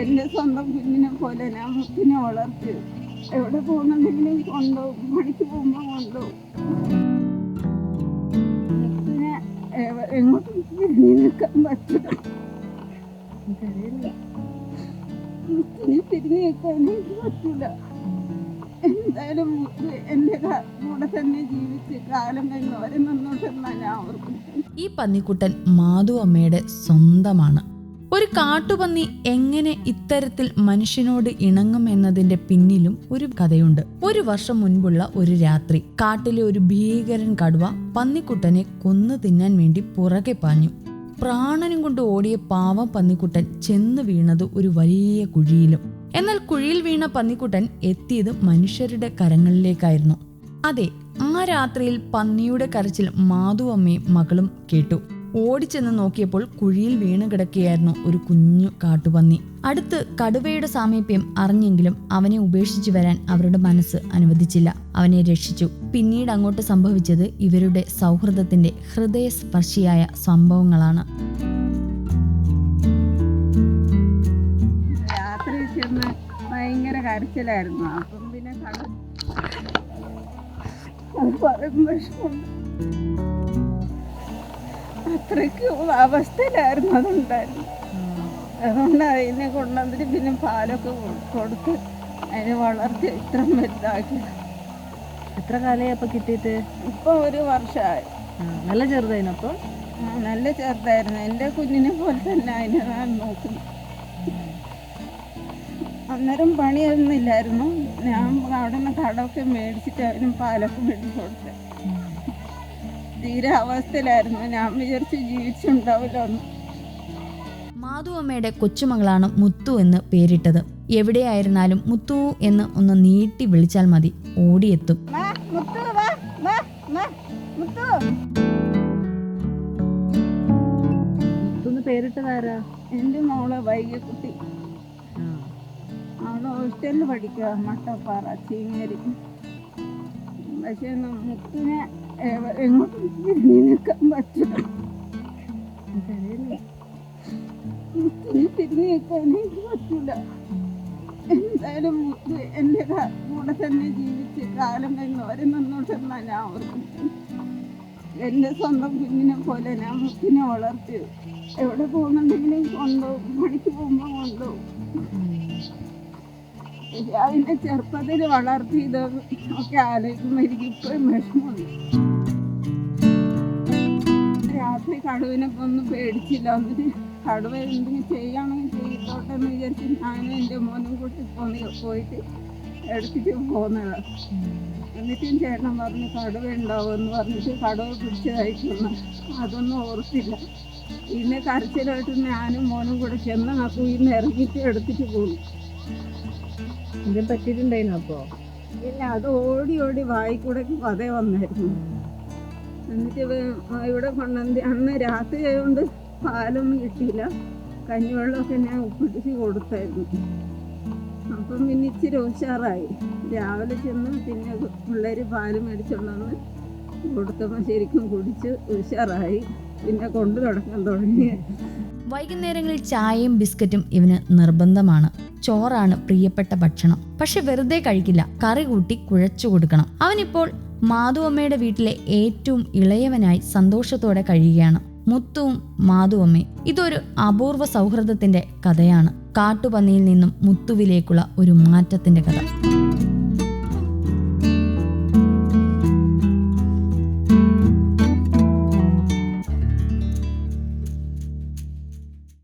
എന്റെ സ്വന്തം കുഞ്ഞിനെ പോലെ ഞാൻ മുത്തിനെ വളർത്തി എവിടെ പോകുന്നുണ്ടെങ്കിലും കൊണ്ടുപോകും പണിക്ക് പോകുമ്പോ കൊണ്ടുപോകും മുത്തിനെ എങ്ങോട്ടും നിൽക്കാൻ പറ്റില്ല. മുത്തിനെ തിരിഞ്ഞു നിൽക്കാൻ എനിക്ക് പറ്റില്ല. എന്തായാലും എന്റെ കൂടെ തന്നെ ജീവിച്ച് കാലം ഞാൻ ഓർക്കുന്നത് ഈ പന്നിക്കുട്ടൻ മാധു അമ്മയുടെ സ്വന്തമാണ്. ഒരു കാട്ടുപന്നി എങ്ങനെ ഇത്തരത്തിൽ മനുഷ്യനോട് ഇണങ്ങും എന്നതിന്റെ പിന്നിലും ഒരു കഥയുണ്ട്. ഒരു വർഷം മുൻപുള്ള ഒരു രാത്രി കാട്ടിലെ ഒരു ഭീകരൻ കടുവ പന്നിക്കുട്ടനെ കൊന്നു തിന്നാൻ വേണ്ടി പുറകെ പാഞ്ഞു. പ്രാണനും കൊണ്ട് ഓടിയ പാവം പന്നിക്കുട്ടൻ ചെന്ന് വീണത് ഒരു വലിയ കുഴിയിലും. എന്നാൽ കുഴിയിൽ വീണ പന്നിക്കുട്ടൻ എത്തിയത് മനുഷ്യരുടെ കരങ്ങളിലേക്കായിരുന്നു. അതെ ആ രാത്രിയിൽ പന്നിയുടെ കരച്ചിൽ മാധു അമ്മയും മകളും കേട്ടു. ഓടിച്ചെന്ന് നോക്കിയപ്പോൾ കുഴിയിൽ വീണ് കിടക്കുകയായിരുന്നു ഒരു കുഞ്ഞു കാട്ടുപന്നി. അടുത്ത് കടുവയുടെ സാമീപ്യം അറിഞ്ഞെങ്കിലും അവനെ ഉപേക്ഷിച്ചു വരാൻ അവരുടെ മനസ്സ് അനുവദിച്ചില്ല. അവനെ രക്ഷിച്ചു. പിന്നീട് അങ്ങോട്ട് സംഭവിച്ചത് ഇവരുടെ സൗഹൃദത്തിന്റെ ഹൃദയസ്പർശിയായ സംഭവങ്ങളാണ്. കരച്ചിലായിരുന്നു. അപ്പം പിന്നെ അത്രയ്ക്കും അവസ്ഥയിലായിരുന്നു അതുണ്ടായിരുന്നു. അതുകൊണ്ട് അതിനെ കൊണ്ടുവന്നിട്ട് പിന്നെ പാലൊക്കെ കൊടുത്ത് അതിനെ വളർത്തി ഇത്ര വലുതാക്കി. എത്ര കാലമായി അപ്പൊ കിട്ടിയിട്ട്? ഇപ്പൊ ഒരു വർഷമായി. നല്ല ചെറുതായിരുന്നു അപ്പൊ? നല്ല ചെറുതായിരുന്നു. എന്റെ കുഞ്ഞിനെ പോലെ തന്നെ അതിനെ ഞാൻ നോക്കുന്നു. അന്നേരം പണിയൊന്നും ഇല്ലായിരുന്നു. ഞാൻ അവിടെ നിന്ന് കടമൊക്കെ മേടിച്ചിട്ട് അവനും പാലൊക്കെ മേടിച്ചു കൊടുത്തത് തീരെ അവസ്ഥയിലായിരുന്നു. ഞാൻ വിചാരിച്ചു ജീവിച്ചുണ്ടാവില്ല മാധുവമ്മയുടെ മാധു കൊച്ചുമകളാണ് മുത്തു എന്ന് പേരിട്ടത്. എവിടെയായിരുന്നാലും മുത്തു എന്ന് ഒന്ന് നീട്ടി വിളിച്ചാൽ മതി. ഓടിയെത്തും. പേരിട്ടതാരാ? എന്റെ മോളെ വൈകിക്കുട്ടി. ആ. അവൾ ഹോസ്റ്റലിൽ പഠിക്കുക മട്ടപ്പാറ ചീങ്ങേരി. പക്ഷെ എവ- എങ്ങോട്ടും നിൽക്കാൻ പറ്റില്ല. തിരിഞ്ഞു നിൽക്കാൻ എനിക്ക് പറ്റില്ല. എന്തായാലും മുത്ത് എന്റെ കൂടെ തന്നെ ജീവിച്ച് കാലം കഴിഞ്ഞു അവരെ നിന്നോട്ട് തന്നാൽ ഞാൻ ഓർക്കുന്നത് എന്റെ സ്വന്തം കുഞ്ഞിനെ പോലെ ഞാൻ മുത്തിനെ വളർത്തി. എവിടെ പോകുന്നുണ്ടെങ്കിലും കൊണ്ടുപോകും പണിക്ക് പോകുമ്പോൾ കൊണ്ടുപോകും അതിന്റെ ചെറുപ്പത്തിൽ വളർത്തിയത് ഒക്കെ ആലോചിക്കുമ്പോൾ എനിക്ക് ഇപ്പോഴും വിഷമമുണ്ട്. രാത്രി കടുവിനെ ഒന്നും പേടിച്ചില്ല. എന്നിട്ട് കടുവ എന്തെങ്കിലും ചെയ്യണമെങ്കിൽ ചെയ്തോട്ടെ എന്ന് വിചാരിച്ച് ഞാനും എന്റെ മോനും കൂട്ടി പോന്ന് പോയിട്ട് എടുത്തിട്ട് പോന്നതാണ് എന്നിട്ടും ചേട്ടൻ പറഞ്ഞു കടുവ ഉണ്ടാവുമെന്ന് പറഞ്ഞിട്ട് കടുവ പിടിച്ചതായിട്ടൊന്ന് അതൊന്നും ഓർത്തില്ല. പിന്നെ കരച്ചിലായിട്ട് ഞാനും മോനും കൂടെ ചെന്ന് ആ കുയിന്ന് ഇറങ്ങിയിട്ട് എടുത്തിട്ട് പോകും എന്തെങ്കിലും പറ്റിയിട്ടുണ്ടായിരുന്നു അപ്പോ? ഇല്ല അത് ഓടി ഓടി വായി കൂടെ അതേ വന്നായിരുന്നു. എന്നിട്ട് ഇവ- ഇവിടെ കൊണ്ടുവന്ന് അന്ന് രാത്രി ആയതുകൊണ്ട് പാലൊന്നും കിട്ടിയില്ല. കഞ്ഞിവെള്ളമൊക്കെ ഞാൻ ഉപ്പിടിച്ച് കൊടുത്തായിരുന്നു. അപ്പം പിന്നെ ഇച്ചിരി ഉഷാറായി. രാവിലെ ചെന്ന് പിന്നെ പിള്ളേർ പാൽ മേടിച്ചുകൊണ്ടുവന്ന് കൊടുത്തപ്പോൾ ശരിക്കും കുടിച്ച് ഉഷാറായി. പിന്നെ കൊണ്ടു നടക്കാൻ തുടങ്ങി. വൈകുന്നേരങ്ങളിൽ ചായയും ബിസ്ക്കറ്റും ഇവന് നിർബന്ധമാണ്. ചോറാണ് പ്രിയപ്പെട്ട ഭക്ഷണം. പക്ഷെ വെറുതെ കഴിക്കില്ല. കറി കൂട്ടി കുഴച്ചു കൊടുക്കണം. അവനിപ്പോൾ മാധുവമ്മയുടെ വീട്ടിലെ ഏറ്റവും ഇളയവനായി സന്തോഷത്തോടെ കഴിയുകയാണ്. മുത്തുവും മാധുവമ്മയും ഇതൊരു അപൂർവ സൗഹൃദത്തിന്റെ കഥയാണ്. കാട്ടുപന്നിയിൽ നിന്നും മുത്തുവിലേക്കുള്ള ഒരു മാറ്റത്തിന്റെ കഥ.